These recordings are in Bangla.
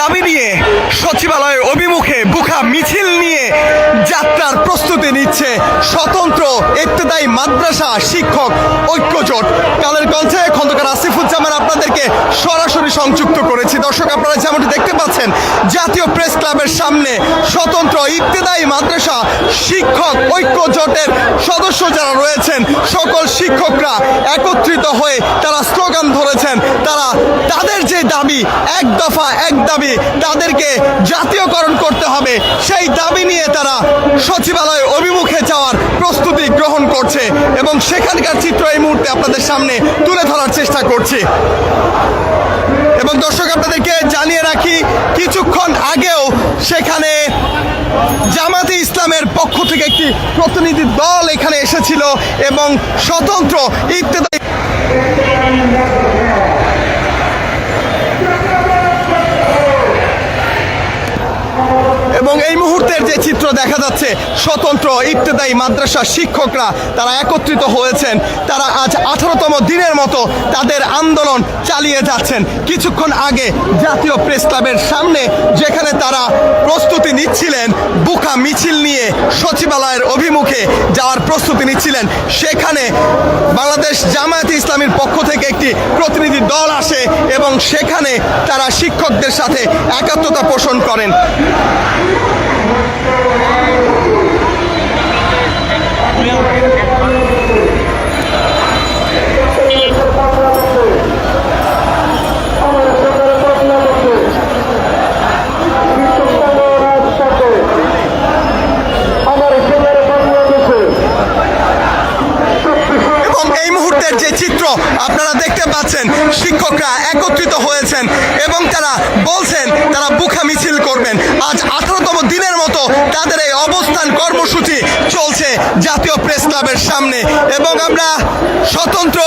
দাবি নিয়ে সচিবালয় অভিমুখে বুখা মিছিল নিয়ে যাত্রার প্রস্তুতি নিচ্ছে স্বতন্ত্র ইত্তেদায়ী মাদ্রাসা শিক্ষক ঐক্যজোট। কালের কণ্ঠে খন্দকার আসিফুজ্জামান আপনাদেরকে সরাসরি সংযুক্ত করেছি। দর্শক, আপনারা যেমনটি দেখতে পাচ্ছেন, জাতীয় প্রেস ক্লাবের সামনে স্বতন্ত্র ইত্তেদায়ী মাদ্রাসা শিক্ষক ঐক্য জোটের সদস্য যারা রয়েছেন, সকল শিক্ষকরা একত্রিত হয়ে তারা স্লোগান ধরেছেন। তারা তাদের যে দাবি, এক দফা এক দাবি তাদেরকে জাতীয়করণ করতে হবে, সেই দাবি নিয়ে তারা সচিবালয় অভিমুখে যাওয়ার প্রস্তুতি করছে এবং সেখানকার চিত্র এই মুহূর্তে আপনাদের সামনে তুলে ধরার চেষ্টা করছি। এবং দর্শক, আপনাদেরকে জানিয়ে রাখি, কিছুক্ষণ আগেও সেখানে জামাতে ইসলামের পক্ষ থেকে একটি প্রতিনিধি দল এখানে এসেছিল এবং স্বতন্ত্র ইত্যাদি এবং এই মুহূর্তের যে চিত্র দেখা যাচ্ছে, স্বতন্ত্র ইত্তেদায়ী মাদ্রাসা শিক্ষকরা তারা একত্রিত হয়েছেন। তারা আজ আঠারোতম দিনের মতো তাদের আন্দোলন চালিয়ে যাচ্ছেন। কিছুক্ষণ আগে জাতীয় প্রেস ক্লাবের সামনে যেখানে তারা প্রস্তুতি নিচ্ছিলেন বুকা মিছিল নিয়ে সচিবালয়ের অভিমুখে যাওয়ার প্রস্তুতি নিচ্ছিলেন। সেখানে বাংলাদেশ জামায়াতে ইসলামীর পক্ষ থেকে একটি প্রতিনিধি দল আসে এবং সেখানে তারা শিক্ষকদের সাথে একাত্মতা পোষণ করেন। Thank you. আপনারা দেখতে পাচ্ছেন শিক্ষকরা একত্রিত হয়েছেন এবং তারা বলছেন তারা বুখা মিছিল করবেন। আজ আঠারোতম দিনের মতো তাদের এই অবস্থান কর্মসূচি চলছে জাতীয় প্রেস ক্লাবের সামনে এবং আমরা স্বতন্ত্র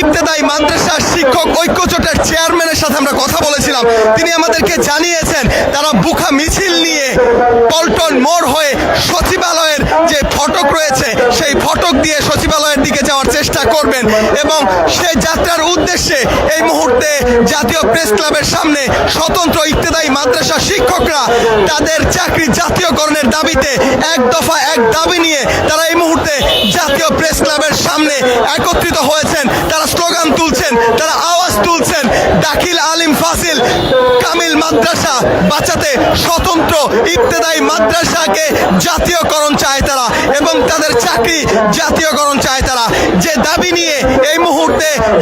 ইবতেদায়ী মাদ্রাসা শিক্ষক ঐক্যজোটের চেয়ারম্যানের সাথে আমরা কথা বলেছিলাম। তিনি আমাদেরকে জানিয়েছেন, তারা বুখা মিছিল নিয়ে পল্টন মোড় হয়ে সচিবালয়ের যে ফটক রয়েছে, সেই ফটক দিয়ে সচিবালয়ের দিকে যাওয়ার চেষ্টা করবেন এবং সেই যাত্রার উদ্দেশ্যে এই মুহূর্তে জাতীয় প্রেস ক্লাবের সামনে স্বতন্ত্র ইত্তেদায়ী মাদ্রাসা শিক্ষকরা তাদের চাকরি জাতীয়করণের দাবিতে এক দফা এক দাবি নিয়ে তারা এই মুহূর্তে জাতীয় প্রেস ক্লাবের সামনে একত্রিত হয়েছেন। তারা স্লোগান তুলছেন, তারা আওয়াজ তুলছেন। দাখিল আলিম ফাসিল কামিল মাদ্রাসা বাঁচাতে স্বতন্ত্র ইবতেদায়ী মাদ্রাসাকে জাতীয়করণ চায় তারা এবং তাদের চাকরি জাতীয়করণ চায় তারা। যে দাবি নিয়ে এই মুহূর্তে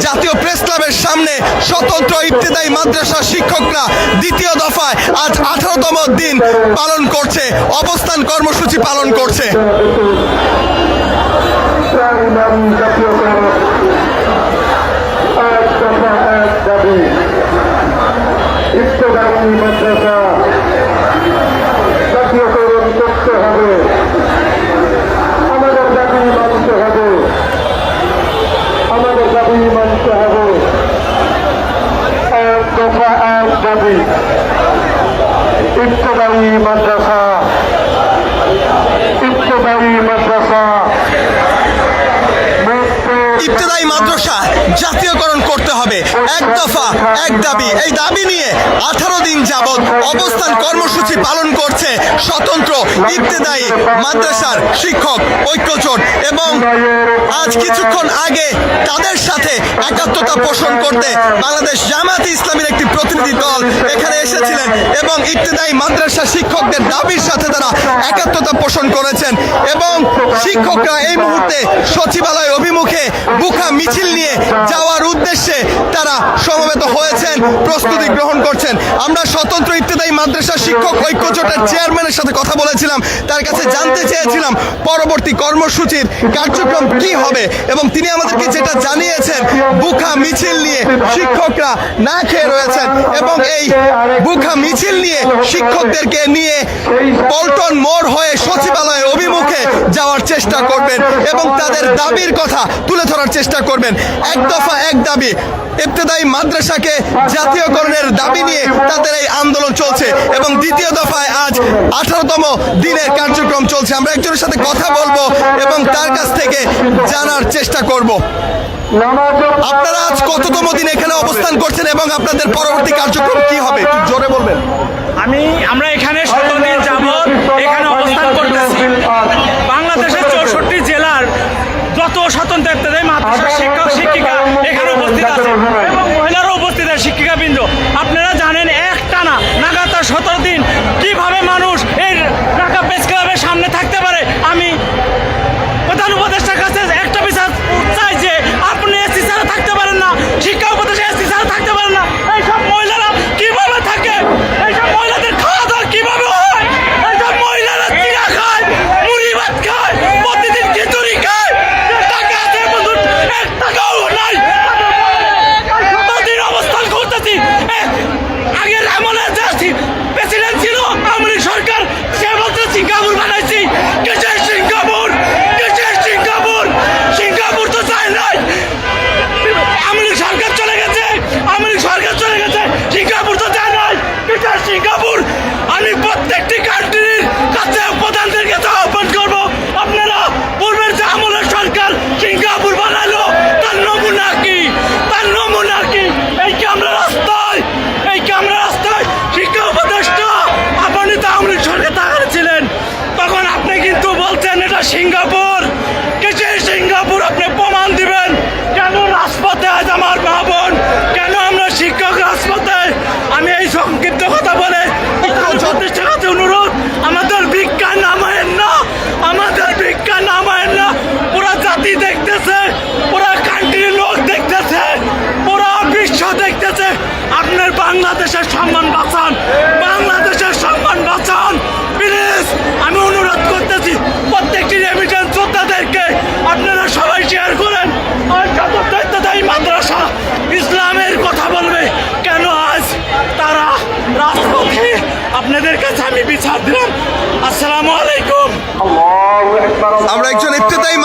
জাতীয় প্রেস ক্লাবের সামনে স্বতন্ত্র ইবতেদায়ী মাদ্রাসা শিক্ষকরা দ্বিতীয় দফায় আজ আঠারোতম দিন পালন করছে, অবস্থান কর্মসূচি পালন করছে। মাদ্রাসা জাতীয়করণ করতে হবে আমাদের দাবি মানতে হবে আমাদের দাবি মানতে হবে এক দফা এক দাবি ইফতেদায়ী মাদ্রাসা ইফতেদায়ী মাদ্রাসা ইবতেদায়ী মাদ্রাসা জাতীয়করণ করতে হবে। এক দফা, এক দাবি। এই দাবি নিয়ে আঠারো দিন যাবৎ অবস্থান কর্মসূচি পালন করছে স্বতন্ত্র ইবতেদায়ী মাদ্রাসার শিক্ষক, ঐক্যজোট এবং আজ কিছুক্ষণ আগে তাদের সাথে একাত্মতা পোষণ করতে বাংলাদেশ জামায়াতে ইসলামের একটি প্রতিনিধি দল এখানে এসেছিলেন এবং ইবতেদায়ী মাদ্রাসা শিক্ষকদের দাবির সাথে তারা একাত্মতা পোষণ করেছেন এবং শিক্ষকরা এই মুহূর্তে সচিবালয় অভিমুখে বুখা মিছিল নিয়ে যাওয়ার উদ্দেশ্যে তারা সমবেত হয়েছেন, প্রস্তুতি গ্রহণ করছেন। আমরা স্বতন্ত্র ইত্তেদায়ী মাদ্রাসা শিক্ষক ঐক্য জোটের চেয়ারম্যানের সাথে কথা বলেছিলাম। তার কাছে জানতে চেয়েছিলাম পরবর্তী কর্মসূচির কার্যক্রম কি হবে এবং তিনি আমাদেরকে যেটা জানিয়েছেন বুখা মিছিল নিয়ে শিক্ষকরা না খেয়ে রয়েছেন এবং এই বুখা মিছিল নিয়ে শিক্ষকদেরকে নিয়ে পল্টন মোড় হয়ে সচিবালয় অভিমুখে যাওয়ার চেষ্টা করবেন এবং তাদের দাবির কথা তুলে ধরার চেষ্টা করবেন। এক দফা, এক দাবি। ইবতেদায়ী মাদ্রাসাকে জাতীয়করণের দাবি নিয়ে তাদের এই আন্দোলন চলছে এবং দ্বিতীয় দফায় আজ আঠারোতম দিনের কার্যক্রম চলছে। আমরা একজনের সাথে কথা বলব এবং তার কাছ থেকে জানার চেষ্টা করব। আপনারা আজ কততম দিন এখানে অবস্থান করছেন এবং আপনাদের পরবর্তী কার্যক্রম কি হবে? জোরে বলবেন। আমি, আমরা এখানে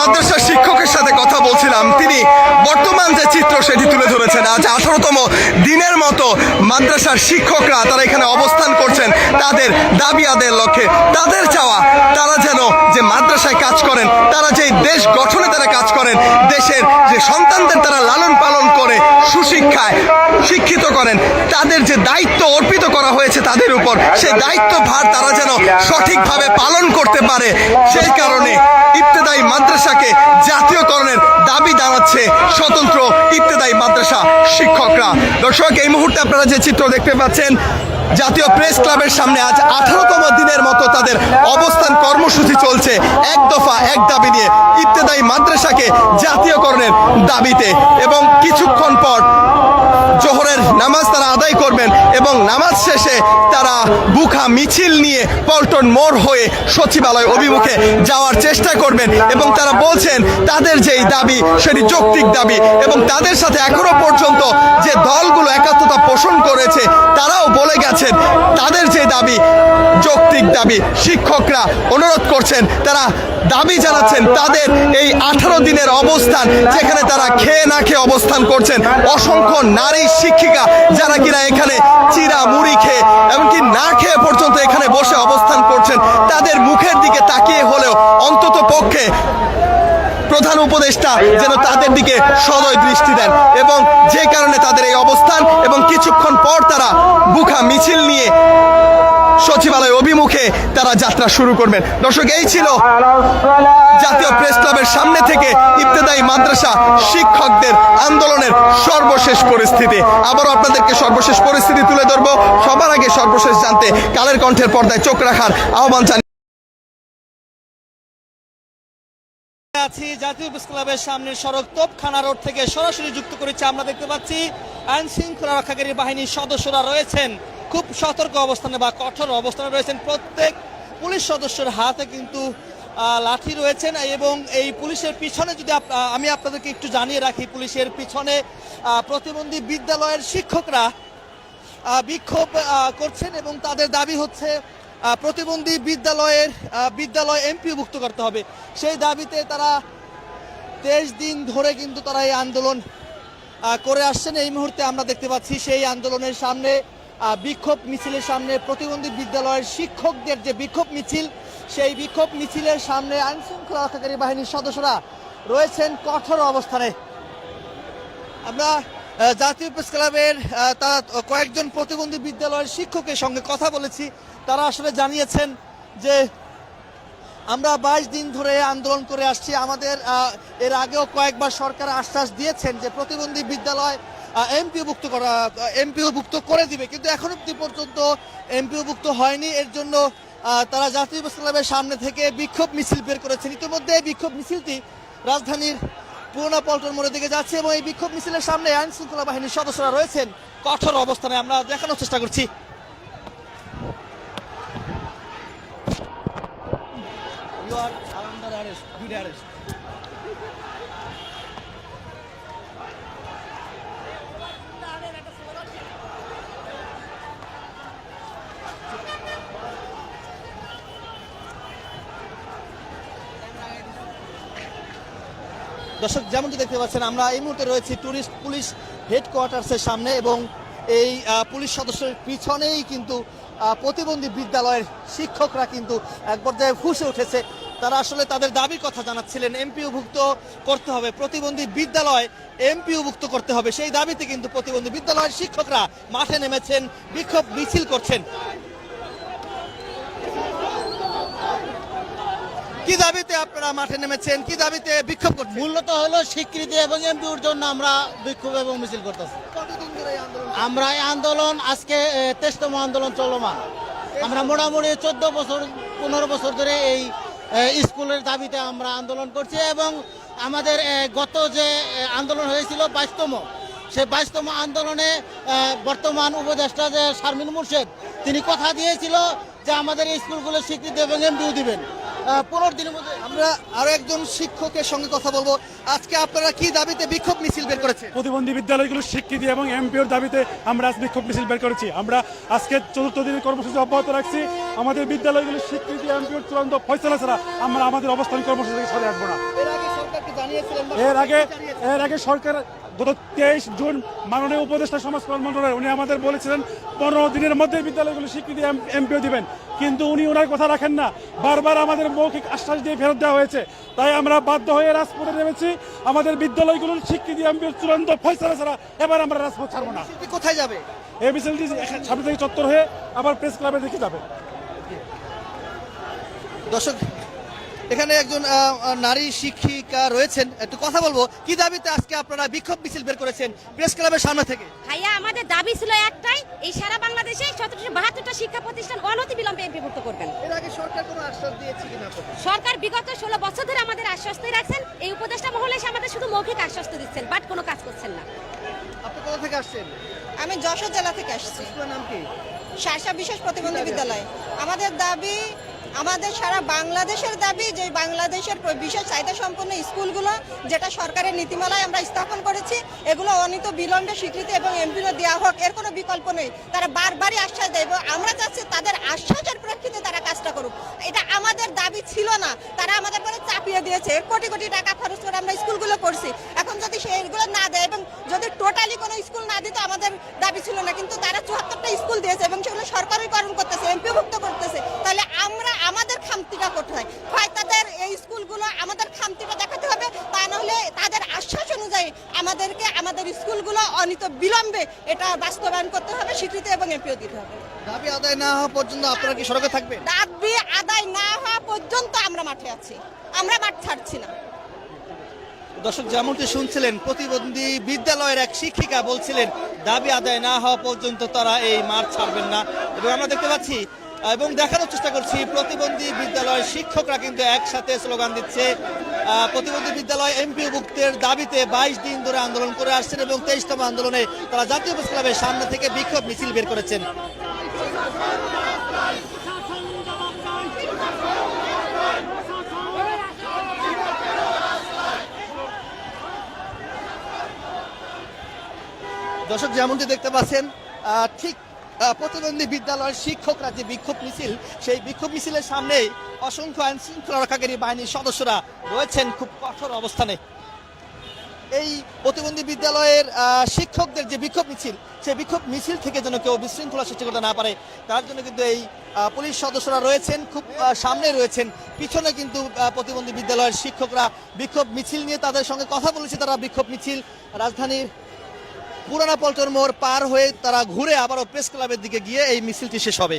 মাদ্রাসার শিক্ষকের সাথে কথা বলছিলাম। তিনি বর্তমান যে চিত্র সেটি তুলে ধরেছেন, আজ আঠারোতম দিনের মতো মাদ্রাসার শিক্ষকরা তারা এখানে অবস্থান করছেন। তাদের দাবি আদের লক্ষ্যে তাদের চাওয়া, তারা যেন যে মাদ্রাসায় কাজ করেন, তারা যে দেশ গঠনে তারা কাজ করেন, দেশের যে সন্তানদের তারা লালন সুশিক্ষায় শিক্ষিত করেন। তাদের যে দায়িত্ব অর্পিত করা হয়েছে তাদের উপর, সেই দায়িত্ব ভার তারা যেন সঠিকভাবে পালন করতে পারে। সেই কারণে ইবতেদায়ী মাদ্রাসাকে জাতীয়করণের দাবি দাঁড়াচ্ছে স্বতন্ত্র ইবতেদায়ী মাদ্রাসা শিক্ষকরা। দর্শক, এই মুহূর্তে আপনারা যে চিত্র দেখতে পাচ্ছেন জাতীয় প্রেস ক্লাবের সামনে আজ আঠারোতম দিনের মতো তাদের অবস্থান কর্মসূচি চলছে। এক দফা এক দাবি নিয়ে ইত্তেদায়ী মাদ্রাসাকে জাতীয়করণের দাবিতে এবং কিছুক্ষণ পর জোহরের নামাজ তারা আদায় করবেন এবং নামাজ শেষে তারা বুখা মিছিল নিয়ে পল্টন মোড় হয়ে সচিবালয় অভিমুখে যাওয়ার চেষ্টা করবেন এবং তারা বলছেন, তাদের যেই দাবি, সেটি যৌক্তিক দাবি এবং তাদের সাথে এখনও পর্যন্ত যে দলগুলো একাত্মতা পোষণ করেছে, তারাও বলে গেছেন, তাদের যে দাবি দাবি শিক্ষকরা অনুরোধ করছেন, তারা দাবি জানাচ্ছেন তাদের এই আঠারো দিনের অবস্থান যেখানে তারা খেয়ে না খেয়ে অবস্থান করছেন। অসংখ্য নারী শিক্ষিকা যারা কিনা এখানে চিরা মুড়ি খেয়ে, এমনকি না খেয়ে পর্যন্ত এখানে বসে অবস্থান করছেন, তাদের মুখের দিকে তাকিয়ে হলেও অন্তত পক্ষে প্রধান উপদেষ্টা যেন তাদের দিকে সদয় দৃষ্টি দেন এবং যে কারণে তাদের এই অবস্থান এবং কিছুক্ষণ পর তারা বুখা মিছিল নিয়ে সচিবালয় অভিমুখে তারা যাত্রা শুরু করবেন। দর্শক, এই ছিল জাতীয় প্রেস ক্লাবের সামনে থেকে ইফতেদাই মাদ্রাসা শিক্ষকদের আন্দোলনের সর্বশেষ পরিস্থিতি। আবার আপনাদেরকে সর্বশেষ পরিস্থিতি তুলে ধরব। সবার আগে সর্বশেষ জানতে কালের কণ্ঠের পর্দায় চোখ রাখার আহ্বান জানি আছি জাতীয় প্রেস ক্লাবের সামনের সড়ক তোপখানা রোড থেকে সরাসরি যুক্ত করেছে আমরা দেখতে পাচ্ছি আইন শৃঙ্খলা রক্ষাকারী বাহিনীর সদস্যরা রয়েছেন। খুব সতর্ক অবস্থানে বা কঠোর অবস্থানে রয়েছেন প্রত্যেক পুলিশ সদস্যের হাতে কিন্তু লাঠি রয়েছেন এবং এই পুলিশের পিছনে যদি আমি আপনাদেরকে একটু জানিয়ে রাখি, পুলিশের পিছনে প্রতিবন্ধী বিদ্যালয়ের শিক্ষকরা বিক্ষোভ করছেন এবং তাদের দাবি হচ্ছে প্রতিবন্ধী বিদ্যালয়ের বিদ্যালয় এমপিভুক্ত করতে হবে। সেই দাবিতে তারা তেইশ দিন ধরে কিন্তু তারা এই আন্দোলন করে আসছেন। এই মুহূর্তে আমরা দেখতে পাচ্ছি সেই আন্দোলনের সামনে বিক্ষোভ মিছিলের সামনে প্রতিবন্ধী বিদ্যালয়ের শিক্ষকদের যে বিক্ষোভ মিছিল, সেই বিক্ষোভ মিছিলের সামনে আইন শৃঙ্খলা রক্ষাকারী বাহিনীর সদস্যরা রয়েছেন কঠোর অবস্থানে। আমরা জাতীয় প্রেস ক্লাবের তারা কয়েকজন প্রতিবন্ধী বিদ্যালয়ের শিক্ষকের সঙ্গে কথা বলেছি। তারা আসলে জানিয়েছেন যে আমরা বাইশ দিন ধরে আন্দোলন করে আসছি। আমাদের এর আগেও কয়েকবার সরকার আশ্বাস দিয়েছেন যে প্রতিবন্ধী বিদ্যালয় এমপিওভুক্ত করা এমপিওভুক্ত করে দিবে কিন্তু এখন অব্দি পর্যন্ত এমপিওভুক্ত হয়নি। এর জন্য তারা জাতীয় ক্লাবের সামনে থেকে বিক্ষোভ মিছিল বের করেছেন। ইতিমধ্যে এই বিক্ষোভ মিছিলটি রাজধানীর পুরোনো পল্টন মোড়ের দিকে যাচ্ছে এবং এই বিক্ষোভ মিছিলের সামনে আইন শৃঙ্খলা বাহিনীর সদস্যরা রয়েছেন। কঠোর অবস্থানে আমরা দেখানোর চেষ্টা করছি। You are under arrest, good arrest. দর্শক, যেমনটি দেখতে পাচ্ছেন, আমরা এই মুহূর্তে রয়েছি টুরিস্ট পুলিশ হেডকোয়ার্টার্সের সামনে এবং এই পুলিশ সদস্যের পিছনেই কিন্তু প্রতিবন্ধী বিদ্যালয়ের শিক্ষকরা কিন্তু এক পর্যায়ে ফুসে উঠেছে। তারা আসলে তাদের দাবির কথা জানাচ্ছিলেন, এমপিওভুক্ত করতে হবে, প্রতিবন্ধী বিদ্যালয় এমপিওভুক্ত করতে হবে। সেই দাবিতে কিন্তু প্রতিবন্ধী বিদ্যালয়ের শিক্ষকরা মাঠে নেমেছেন, বিক্ষোভ মিছিল করছেন। কি দাবিতে আপনারা মাঠে নেমেছেন? কি দাবিতে বিক্ষোভ করছেন? মূলত হলো স্বীকৃতি এবং এমপিউর জন্য আমরা বিক্ষোভ এবং মিছিল করতেছি। আমরা এই আন্দোলন আজকে তেইশতম আন্দোলন চলমান। আমরা মোটামুটি চোদ্দ বছর পনেরো বছর ধরে এই স্কুলের দাবিতে আমরা আন্দোলন করছি এবং আমাদের গত যে আন্দোলন হয়েছিল বাইশতম সেই বাইশতম আন্দোলনে বর্তমান উপদেষ্টা যে শারমিন মুর্শেদ তিনি কথা দিয়েছিল যে আমাদের স্কুলগুলো স্বীকৃতি এবং এমপিউ দিবেন। পনেরো দিনের মধ্যে আমরা আরও একজন শিক্ষকের সঙ্গে কথা বলব। আজকে আপনারা কি দাবিতে বিক্ষোভ মিছিল বের করেছে প্রতিবন্ধী বিদ্যালয়গুলোর স্বীকৃতি এবং এমপিওর দাবিতে আমরা আজ বিক্ষোভ মিছিল বের করেছি। আমরা আজকে চতুর্থ দিনের কর্মসূচি অব্যাহত রাখছি। আমাদের বিদ্যালয়গুলোর স্বীকৃতি এমপিওর চূড়ান্ত ফয়সলা ছাড়া আমরা আমাদের অবস্থান কর্মসূচি থেকে সরে আসব না। এর আগে এর আগে সরকার গত তেইশ জুন মাননীয় উপদেষ্টা সমাজ কল্যাণ মন্ত্রণালয় উনি আমাদের বলেছিলেন পনেরো দিনের মধ্যে বিদ্যালয়গুলো স্বীকৃতি এমপিও দিবেন। কিন্তু উনি ওনার কথা রাখেন না। বারবার আমাদের মৌখিক আশ্বাস দিয়ে ফেরত দেওয়া হয়েছে। তাই আমরা বাধ্য হয়ে রাজপথে নেমেছি। আমাদের বিদ্যালয়গুলোর স্বীকৃতি এমপিও চূড়ান্ত ফয়সলা ছাড়া এবার আমরা রাজপথ ছাড়বো না। কোথায় যাবে? এই মিছিলটি সামনে থেকে চত্বর হয়ে আবার প্রেস ক্লাবের দিকে যাবে। দর্শক এখানে একজন নারী শিক্ষিকা রয়েছেন। একটু কথা বলব কি দাবিতে আজকে আপনারা বিক্ষোভ মিছিল বের করেছেন প্রেস ক্লাবের সামনে থেকে? ভাইয়া আমাদের দাবি ছিল একটাই এই সারা বাংলাদেশে সতেরোশো বাহাত্তরটা শিক্ষা প্রতিষ্ঠান অনতি বিলম্বে এমপিভুক্ত করবেন। এর আগে সরকার কোনো আশ্বাস দিয়েছে কিনা সরকার বিগত ষোলো বছর ধরে আমাদের আশ্বস্ত রাখছেন এই উপদেষ্টা মহলে এসে আমাদের শুধু মৌখিক আশ্বস্ত দিচ্ছেন বাট কোনো কাজ করছেন না। আপনি কোথা থেকে আসছেন? আমি যশোর জেলা থেকে আসছি। নাম কি? শারসা বিশেষ প্রতিবন্ধী বিদ্যালয়। আমাদের দাবি আমাদের সারা বাংলাদেশের দাবি যে বাংলাদেশের বিশেষ চাহিদা সম্পন্ন স্কুলগুলো যেটা সরকারের নীতিমালায় আমরা স্থাপন করেছি, এগুলো অনিত বিলম্বে স্বীকৃতি এবং এমপিও দেওয়া হোক, এর কোনো বিকল্প নেই। তারা বারবারই আশ্বাস দেয় আমরা চাচ্ছি তাদের আশ্বাসের প্রেক্ষিতে তারা কাজটা করুক। এটা আমাদের দাবি ছিল না। তারা আমাদের করে চাপিয়ে দিয়েছে। কোটি কোটি টাকা খরচ করে আমরা স্কুলগুলো করছি। এখন যদি সেইগুলো না দেয় এবং যদি টোটালি কোনো স্কুল না দিত, আমাদের দাবি ছিল না। কিন্তু তারা চুয়াত্তরটা স্কুল দিয়েছে এবং সেগুলো সরকারই সরকারিকরণ করতেছে এমপিভুক্ত করতেছে। তাহলে খামতিটা কোথায়? হয় হয় তাদের এই স্কুলগুলো আমাদের খামতিটা দেখাতে হবে তা নাহলে তাদের আশ্বাস অনুযায়ী আমাদেরকে আমাদের স্কুলগুলো অনিত বিলম্বে এটা বাস্তবায়ন করতে হবে স্বীকৃতি এবং এমপিও দিতে হবে। দাবি আদায় না হওয়া পর্যন্ত আপনারা কি সড়কে থাকবেন? দাবি আদায় না হওয়া পর্যন্ত আমরা মাঠে আছি আমরা মাঠ ছাড়ছি না। দর্শক যেমনটি শুনছিলেন প্রতিবন্ধী বিদ্যালয়ের এক শিক্ষিকা বলছিলেন দাবি আদায় না হওয়া পর্যন্ত তারা এই মাঠ ছাড়বেন না। এবং আমরা দেখতে পাচ্ছি এবং দেখানোর চেষ্টা করছি, প্রতিবন্ধী বিদ্যালয়ের শিক্ষকরা কিন্তু একসাথে স্লোগান দিচ্ছে। প্রতিবন্ধী বিদ্যালয় এমপিভুক্তের দাবিতে বাইশ দিন ধরে আন্দোলন করে আসছেন এবং তেইশতম আন্দোলনে তারা জাতীয় প্রেস ক্লাবের সামনে থেকে বিক্ষোভ মিছিল বের করেছেন। দর্শক, যেমনটি দেখতে পাচ্ছেন ঠিক প্রতিবন্ধী বিদ্যালয়ের শিক্ষকরা যে বিক্ষোভ মিছিল, সেই বিক্ষোভ মিছিলের সামনেই অসংখ্য আইন শৃঙ্খলা রক্ষাকারী বাহিনীর সদস্যরা রয়েছেন খুব কঠোর অবস্থানে। এই প্রতিবন্ধী বিদ্যালয়ের শিক্ষকদের যে বিক্ষোভ মিছিল, সেই বিক্ষোভ মিছিল থেকে যেন কেউ বিশৃঙ্খলা সৃষ্টি করতে না পারে, তার জন্য কিন্তু এই পুলিশ সদস্যরা রয়েছেন, খুব সামনে রয়েছেন। পিছনে কিন্তু প্রতিবন্ধী বিদ্যালয়ের শিক্ষকরা বিক্ষোভ মিছিল নিয়ে তাদের সঙ্গে কথা বলেছে। তারা বিক্ষোভ মিছিল রাজধানীর পুরানা পল্টন মোড় পার হয়ে তারা ঘুরে আবারও প্রেস ক্লাবের দিকে গিয়ে এই মিছিলটি শেষ হবে।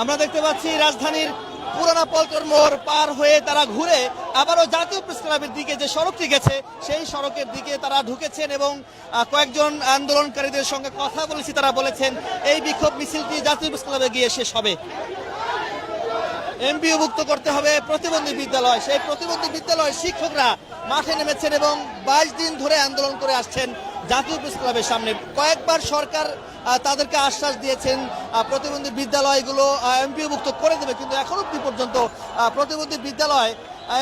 আমরা দেখতে পাচ্ছি রাজধানীর পুরানা পল্টন মোড় পার হয়ে তারা ঘুরে আবারও জাতীয় প্রেস ক্লাবের দিকে যে সড়কটি গেছে, সেই সড়কের দিকে তারা ঢুকেছেন এবং কয়েকজন আন্দোলনকারীদের সঙ্গে কথা বলেছি, তারা বলেছেন এই বিক্ষোভ মিছিলটি জাতীয় প্রেস ক্লাবে গিয়ে শেষ হবে। এমপিও মুক্ত করতে হবে প্রতিবন্ধী বিদ্যালয়। সেই প্রতিবন্ধী বিদ্যালয়ের শিক্ষকরা মাঠে নেমেছেন এবং বাইশ দিন ধরে আন্দোলন করে আসছেন জাতীয় প্রেস ক্লাবের সামনে। কয়েকবার সরকার তাদেরকে আশ্বাস দিয়েছেন প্রতিবন্ধী বিদ্যালয়গুলো এমপিও মুক্ত করে দেবে। কিন্তু এখন অব্দি পর্যন্ত প্রতিবন্ধী বিদ্যালয়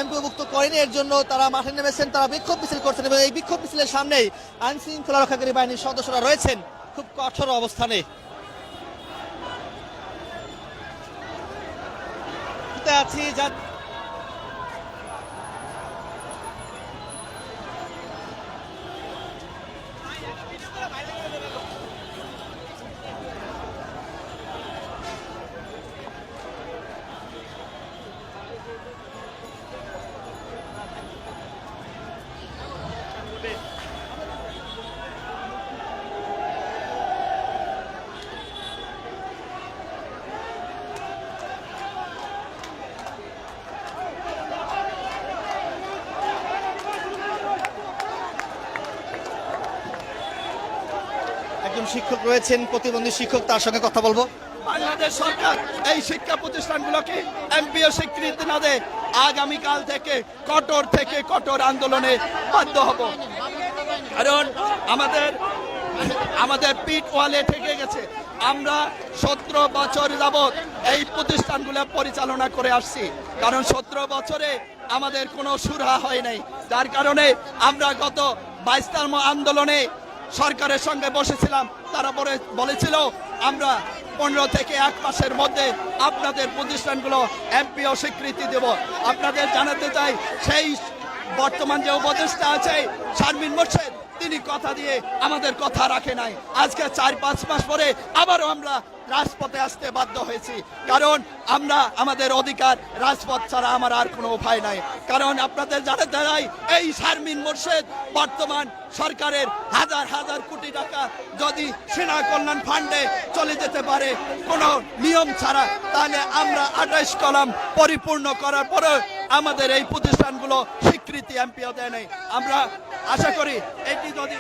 এমপিও মুক্ত করেনি। এর জন্য তারা মাঠে নেমেছেন, তারা বিক্ষোভ মিছিল করছেন এবং এই বিক্ষোভ মিছিলের সামনেই আইন শৃঙ্খলা রক্ষাকারী বাহিনীর সদস্যরা রয়েছেন খুব কঠোর অবস্থানে। আছি? যা একজন শিক্ষক রয়েছেন, প্রতিবন্ধী শিক্ষক, তার সঙ্গে কথা বলব। বাংলাদেশ সরকার এই শিক্ষা প্রতিষ্ঠানগুলোকে এমপিও স্বীকৃতি না দেয়। আগামীকাল থেকে কঠোর থেকে কঠোর আন্দোলনে বাধ্য হব। কারণ আমাদের আমাদের পিট ওয়ালে থেকে গেছে। আমরা সতেরো বছর যাবৎ এই প্রতিষ্ঠানগুলো পরিচালনা করে আসছি। কারণ সতেরো বছরে আমাদের কোনো সুরাহা হয় নাই। যার কারণে আমরা গত বাইশতম আন্দোলনে সরকারের সঙ্গে বসেছিলাম, তারা বলে বলেছিল, আমরা পনেরো থেকে এক মাসের মধ্যে আপনাদের প্রতিষ্ঠানগুলো এমপিও স্বীকৃতি দেব। আপনাদের জানাতে চাই, সেই বর্তমান যে উপদেষ্টা আছে, শারমিন মোর্শেদ তিনি কথা দিয়ে আমাদের কথা রাখে নাই। আজকে চার, পাঁচ মাস পরে আবারও আমরা রাজপথে আসতে বাধ্য হয়েছি। কারণ আমরা, আমাদের অধিকার রাজপথ ছাড়া আমার আর কোনো উপায় নাই। কারণ আপনাদের জানাতে চাই এই শারমিন মোর্শেদ বর্তমান সরকারের হাজার হাজার কোটি টাকা যদি সেনা কল্যাণ ফান্ডে চলে যেতে পারে, কোনো নিয়ম ছাড়া, তাহলে আমরা আঠাইশ কলাম পরিপূর্ণ করার পরে আমাদের এই প্রতিষ্ঠানগুলো স্বীকৃতি এমপিও দেয় নাই। আমরা আশা করি এটি যদি